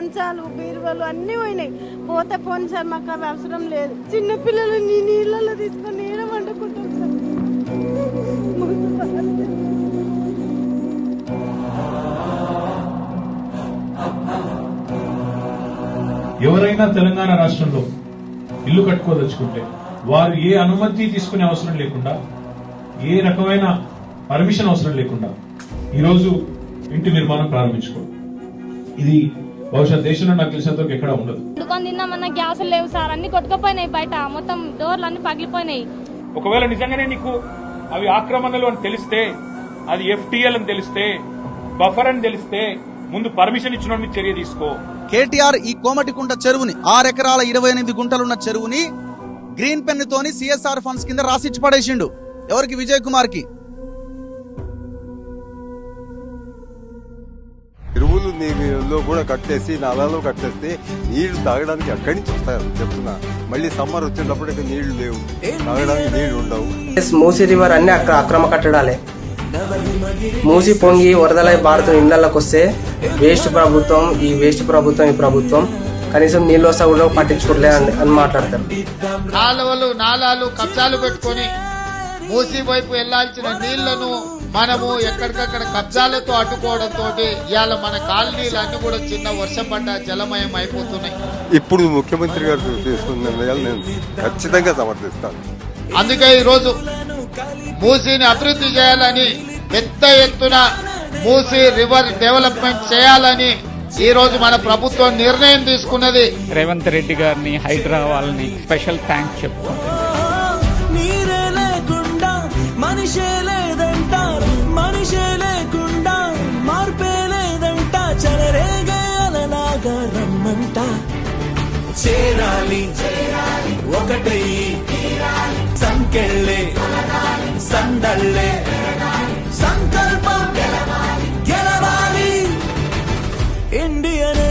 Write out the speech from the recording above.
మంచాలు బీరువాలు అన్నీ పోయినాయి. పోతే పోని సార్ మాకు అవి అవసరం లేదు. చిన్న పిల్లలు నీ నీళ్ళలో తీసుకొని నీడ వండుకుంటాం సార్? ఎవరైనా తెలంగాణ రాష్ట్రంలో ఇల్లు కట్టుకోదలుచుకుంటే వారు ఏ అనుమతి తీసుకునే అవసరం లేకుండా ఏ రకమైన పర్మిషన్ అవసరం లేకుండా ఈరోజు ఇంటి నిర్మాణం ప్రారంభించుకో. ఇది బహుశా దేశంలో నాకు తెలిసినంత వరకు ఎక్కడా ఉండదు. గ్యాసులు లేవు సార్ అన్ని కొట్టుకుపోయినాయి బయట. మొత్తం డోర్లు అన్ని పగిలిపోయినాయి. ఒకవేళ నిజంగానే నీకు అవి ఆక్రమణలు అని తెలిస్తే అది ఎఫ్టీఎల్ అని తెలిస్తే బఫర్ అని తెలిస్తే ముందు పర్మిషన్ ఇచ్చిన చర్య తీసుకో. కేటీఆర్ ఈ కోమటికుంట చెరువుని ఆరెకరాల ఇరవై ఎనిమిది గుంటలున్న చెరువుని గ్రీన్ పెన్ తోని సిఎస్ఆర్ ఫండ్స్ కింద రాసిచ్చి పడేసిండు. ఎవరికి? విజయ్ కుమార్కి నీళ్ళలో కూడా కట్టేసి నలాలో కట్టేస్తే నీళ్ళు తాగడానికి అక్కడి నుంచి వస్తాయి చెప్తున్నా. మళ్ళీ సమ్మర్ వచ్చేటప్పటికి నీళ్ళు లేవు. తాగడానికి నీళ్ళు ఉండవు. ఎస్ మూసీ రివర్ అన్ని అక్కడ అక్రమ కట్టడాలే. మూసి పొంగి వరదలై భారతం ఇళ్ళలోకి వస్తే వేస్ట్ ప్రభుత్వం ఈ వేస్ట్ ప్రభుత్వం ఈ ప్రభుత్వం కనీసం నీళ్ళు వస్తా కూడా పట్టించుకోవట్లే అని అని మాట్లాడతారు. కాలువలు నాలాలు కబ్జాలు పెట్టుకొని మూసి వైపు వెళ్ళాల్సిన నీళ్ళను మనము ఎక్కడికక్కడ కబ్జాలతో అడ్డుకోవడంతో ఇవాళ మన కాలనీలన్నీ కూడా చిన్న వర్షం పడ్డ జలమయం అయిపోతున్నాయి. ఇప్పుడు ముఖ్యమంత్రి గారు తీసుకున్న నిర్ణయాలు నేను ఖచ్చితంగా సమర్థిస్తాను. అందుకే ఈరోజు మూసీని అభివృద్ధి చేయాలని పెద్ద ఎత్తున మూసీ రివర్ డెవలప్మెంట్ చేయాలని ఈ రోజు మన ప్రభుత్వం నిర్ణయం తీసుకున్నది. రేవంత్ రెడ్డి గారిని వాళ్ళని స్పెషల్ థ్యాంక్స్ చెప్పుకుంటున్నాను. అంట చేరాలి ఒకటై సంకెళ్ళే సందళ్ళే సంకల్పం గెలవాలి ఇండియనే